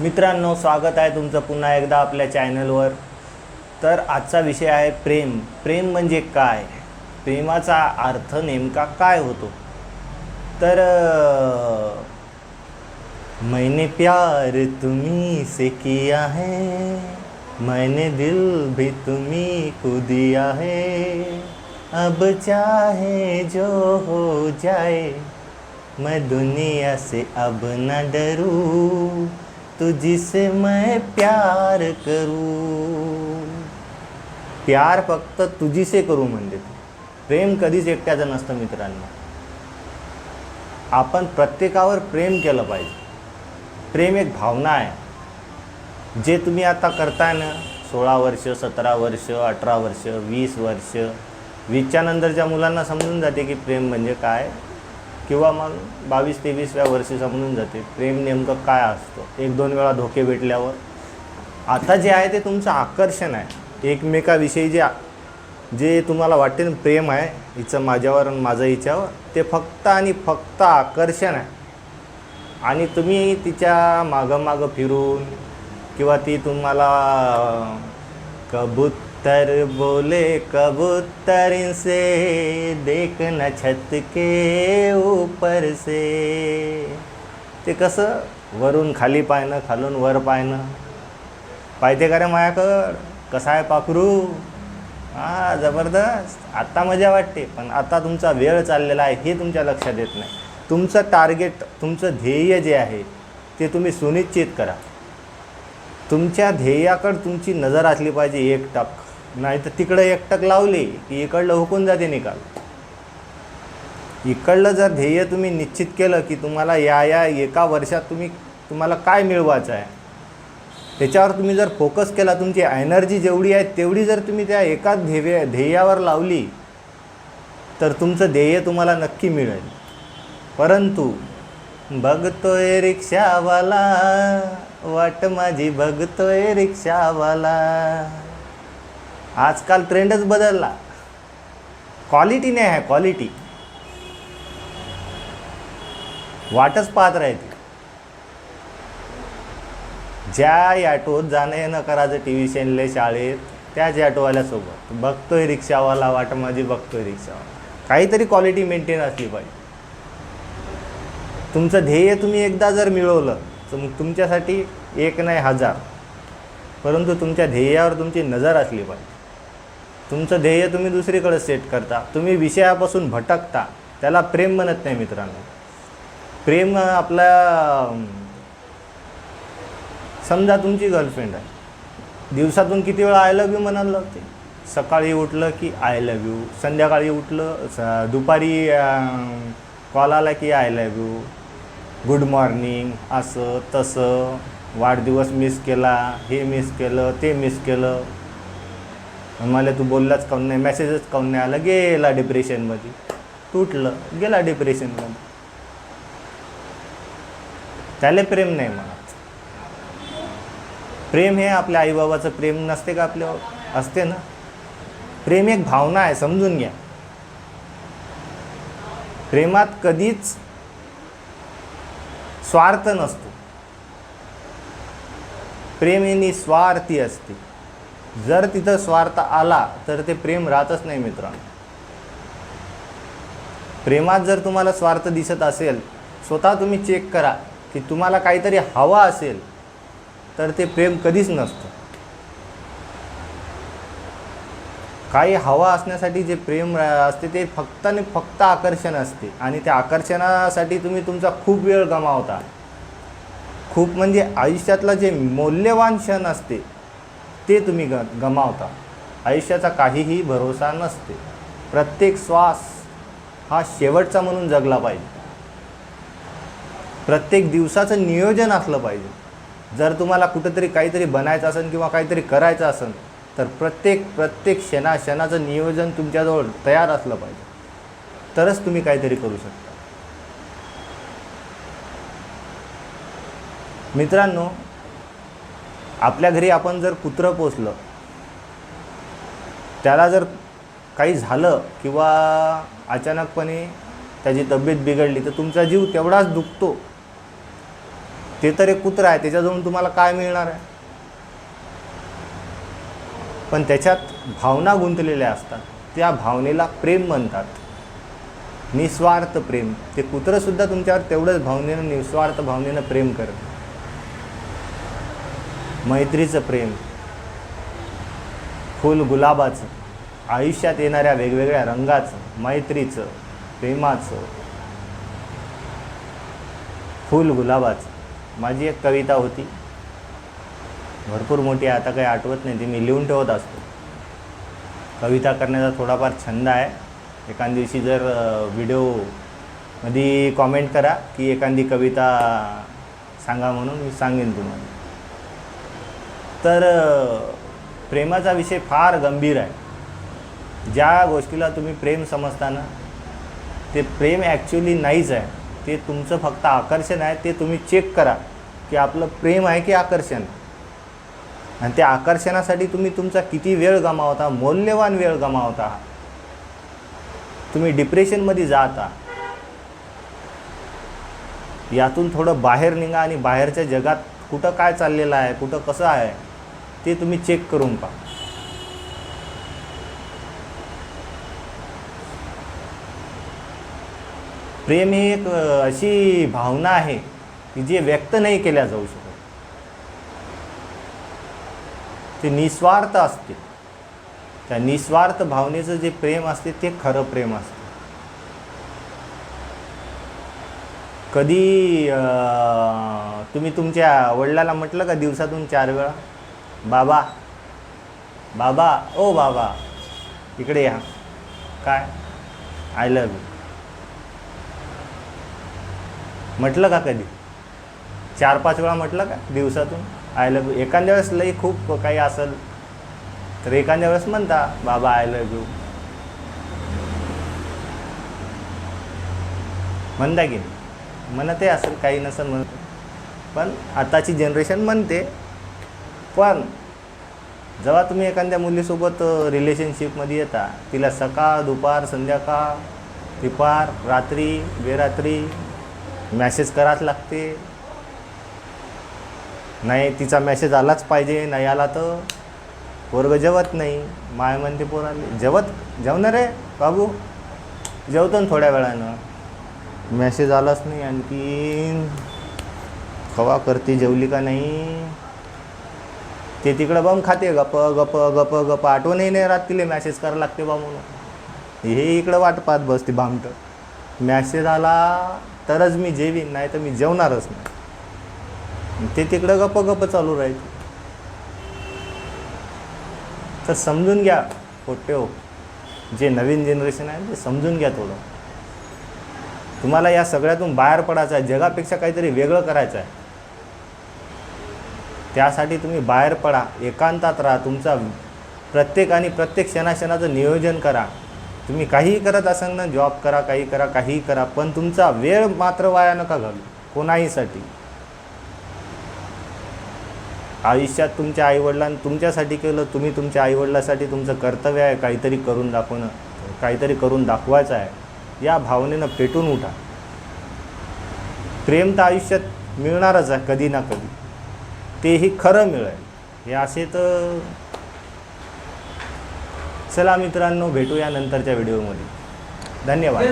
मित्रांनो स्वागत आहे तुमचं पुन्हा एकदा आपल्या चॅनलवर. तर आजचा विषय आहे प्रेम. प्रेम म्हणजे काय? प्रेमाचा अर्थ नेमका काय होतो? तर मैने मैंने प्यार तुम्ही से किया है मैंने दिल भी तुम्ही को दिया है। अब चाहे जो हो जाए मैं दुनिया से अब न डरू। तुझीसे मैं प्यार करू। प्यार फक्त तुझीसे करू म्हणजे प्रेम कधीच एकट्याचं नसतं मित्रांनो. आपण प्रत्येकावर प्रेम केलं पाहिजे. प्रेम एक भावना आहे. जे तुम्ही आता करताय ना सोळा वर्ष सतरा वर्ष अठरा वर्ष वीस वर्ष वीसच्या नंतरच्या मुलांना समजून जाते की प्रेम म्हणजे काय? किंवा मग बावीस तेवीसव्या वर्षी समजून जाते. प्रेम नेमकं काय असतं? एक दोन वेळा धोके भेटल्यावर. आता जे आहे ते तुमचं आकर्षण आहे. एकमेकाविषयी जे जे तुम्हाला वाटते ना प्रेम आहे हिचं माझ्यावर आणि माझं हिच्यावर ते फक्त आणि फक्त आकर्षण आहे. आणि तुम्ही तिच्या मागं मागं फिरून किंवा ती तुम्हाला कबूतर बोले कबूतर से देखना छत के ऊपर से। ते कसं? वरून खाली पाहणं खालून वर पाहणं. पाहिजे का रे मायाकड? कसा आहे पाखरू? हा जबरदस्त. आत्ता मजा वाटते पण आता तुमचा वेळ चाललेला आहे हे तुमच्या लक्षात येत नाही. तुमचं टार्गेट तुमचं ध्येय जे आहे ते तुम्ही सुनिश्चित करा. तुमच्या ध्येयाकडं तुमची नजर असली पाहिजे एक टप नाही तर तिकडं एकटक लावली की इकडलं हुकून जाते निकाल. इकडलं जर ध्येय तुम्ही निश्चित केलं की तुम्हाला या या एका वर्षात तुम्ही तुम्हाला काय मिळवायचं आहे? त्याच्यावर तुम्ही जर फोकस केला तुमची एनर्जी जेवढी आहे तेवढी जर तुम्ही त्या एका ध्येय ध्येयावर लावली तर तुमचं ध्येय तुम्हाला नक्की मिळेल. परंतु बघतोय रिक्षावाला वाट माझी बघतोय रिक्षावाला. आजकाल ट्रेंडच बदलला. क्वालिटी नाही आहे क्वालिटी वाटच पाहत राहते ज्या ॲटोत जाणं येणं करायचं टी व्ही शेनले शाळेत त्याच ॲटोवाल्यासोबत बघतोय रिक्षावाला वाट माझी बघतोय रिक्षावाला. काहीतरी क्वालिटी मेंटेन असली पाहिजे. तुमचं ध्येय तुम्ही एकदा जर मिळवलं तर मग तुमच्यासाठी एक नाही हजार. परंतु तुमच्या ध्येयावर तुमची नजर असली पाहिजे. तुमचं ध्येय तुम्ही दुसरीकडे सेट करता. तुम्ही विषयापासून भटकता. त्याला प्रेम म्हणत नाही मित्रांनो. प्रेम आपल्या समजा तुमची गर्लफ्रेंड आहे. दिवसातून किती वेळा आय लव्ह यू म्हणायला लागते सकाळी उठलं की आय लव्ह यू संध्याकाळी उठलं स दुपारी कॉल आला की I love you good morning असं तसं. वाढदिवस मिस केला हे मिस केलं ते मिस केलं. मला तू बोललाच काऊन नाही मेसेजच काऊन नाही आला? गेला डिप्रेशनमध्ये तुटलं गेला डिप्रेशनमध्ये त्याला प्रेम नाही मला प्रेम हे आपल्या आईबाबाचं प्रेम नसते का आपल्या असते ना? प्रेम एक भावना आहे समजून घ्या. प्रेमात कधीच स्वार्थ नसतो. प्रेम हे निस्वार्थी असते. जर तिथं स्वार्थ आला तर ते प्रेम राहतच नाही मित्रांनो. प्रेमात जर तुम्हाला स्वार्थ दिसत असेल स्वतः तुम्ही चेक करा की तुम्हाला काहीतरी हवा असेल तर ते प्रेम कधीच नसतं. काही हवा असण्यासाठी जे प्रेम असते ते फक्त आणि फक्त आकर्षण असते आणि त्या आकर्षणासाठी तुम्ही तुमचा खूप वेळ गमावता. खूप म्हणजे आयुष्यातलं जे मौल्यवान क्षण असते ते तुम्ही ग गमावता. आयुष्याचा काहीही भरोसा नसते. प्रत्येक श्वास हा शेवटचा म्हणून जगला पाहिजे. प्रत्येक दिवसाचं नियोजन असलं पाहिजे. जर तुम्हाला कुठंतरी काहीतरी बनायचं असेल किंवा काहीतरी करायचं असेल तर प्रत्येक प्रत्येक क्षणा क्षणाचं नियोजन तुमच्याजवळ तयार असलं पाहिजे. तरच तुम्ही काहीतरी करू शकता. मित्रांनो आपल्या घरी आपण जर कुत्रं पोचलं त्याला जर काही झालं किंवा अचानकपणे त्याची तब्येत बिघडली तर तुमचा जीव तेवढाच दुखतो. ते तर एक कुत्रा आहे त्याच्याजवळून तुम्हाला काय मिळणार आहे? पण त्याच्यात भावना गुंतलेल्या असतात. त्या भावनेला प्रेम म्हणतात. निस्वार्थ प्रेम. ते कुत्रंसुद्धा तुमच्यावर तेवढंच भावनेनं निस्वार्थ भावनेनं प्रेम करतं. मैत्रीचं प्रेम. फुल गुलाबाचं. आयुष्यात येणाऱ्या वेगवेगळ्या रंगाचं मैत्रीचं प्रेमाचं. फुल गुलाबाचं. माझी एक कविता होती. भरपूर मोठी आहे आता काही आठवत नाही ती मी लिहून ठेवत असतो. कविता करण्याचा थोडाफार छंद आहे. एखाद दिवशी जर व्हिडिओमध्ये कॉमेंट करा की एखादी कविता सांगा म्हणून मी सांगेन तुम्हाला. तर प्रेमाचा विषय फार गंभीर आहे. ज्या गोष्टीला तुम्ही प्रेम समजता ना ते प्रेम ॲक्च्युली नाहीच आहे. ते तुमचं फक्त आकर्षण आहे ते तुम्ही चेक करा की आपलं प्रेम आहे की आकर्षण? आणि त्या आकर्षणासाठी तुम्ही तुमचा किती वेळ गमावता मौल्यवान वेळ गमावता? तुम्ही डिप्रेशनमध्ये जाता. यातून थोडं बाहेर निघा आणि बाहेरच्या जगात कुठं काय चाललेलं आहे कुठं कसं आहे? ते तुम्ही चेक करून पहा. प्रेम ही एक अशी भावना आहे की जी व्यक्त नाही केल्या जाऊ शकत. ते निस्वार्थ असते. त्या निस्वार्थ भावनेचं जे प्रेम असते ते खरं प्रेम असते. कधी तुम्ही तुमच्या वडिलाला म्हटलं का दिवसातून चार वेळा? बाबा. बाबा. ओ बाबा. इकडे या. काय? आय लव यू म्हटलं का कधी? चार पाच वेळा म्हटलं का? दिवसातून. आय लव यू एखाद्या वेळेस लई खूप काही असेल तर एखाद्या वेळेस म्हणता बाबा आय लव यू म्हणता की नाही. म्हणते असेल काही नसेल म्हणतो. पण आताची जनरेशन म्हणते पण जेव्हा तुम्ही एखाद्या मुलीसोबत रिलेशनशिपमध्ये येता तिला सकाळ दुपार संध्याकाळ दुपार रात्री बेरात्री मॅसेज कराच लागते. नाही तिचा मेसेज आलाच पाहिजे नाही आला तर पोरग जेवत नाही. माय म्हणते पोराले जेवत? जेवणार आहे? बाबू जेवतो ना थोड्या वेळानं. मॅसेज आलाच नाही आणखी कवा करते? जेवली का नाही? ते तिकडं बम खाते गप गप गप गप. आठवणही नाही राहत तिले मॅसेज करायला लागते बा म्हणून. हे इकडं वाट पाहत बसते भामटं. मॅसेज आला तरच मी जेवीन नाही तर मी जेवणारच नाही. ते तिकडं गप गप चालू राहील. तर समजून घ्या पोट्टे हो. जे नवीन जनरेशन आहे ते समजून घ्या थोडं. तुम्हाला या सगळ्यातून बाहेर पडायचं आहे जगापेक्षा काहीतरी वेगळं करायचं आहे. त्यासाठी तुम्ही बाहेर पडा एकांतात राहा तुमचा प्रत्येक आणि प्रत्येक क्षणाक्षणाचं नियोजन करा. तुम्ही काहीही करत असाल ना जॉब करा काही करा काहीही करा पण तुमचा वेळ मात्र वाया नका घालू कोणाहीसाठी. आयुष्यात तुमच्या आईवडिलांनी तुमच्यासाठी केलं तुम्ही तुमच्या आईवडिलासाठी तुमचं कर्तव्य आहे काहीतरी करून दाखवणं काहीतरी करून दाखवायचं आहे. या भावनेनं पेटून उठा. प्रेम तर आयुष्यात मिळणारच आहे कधी ना कधी. तेही खरं मिळेल. हे असे तर चला मित्रांनो भेटूया नंतरच्या व्हिडिओमध्ये. धन्यवाद.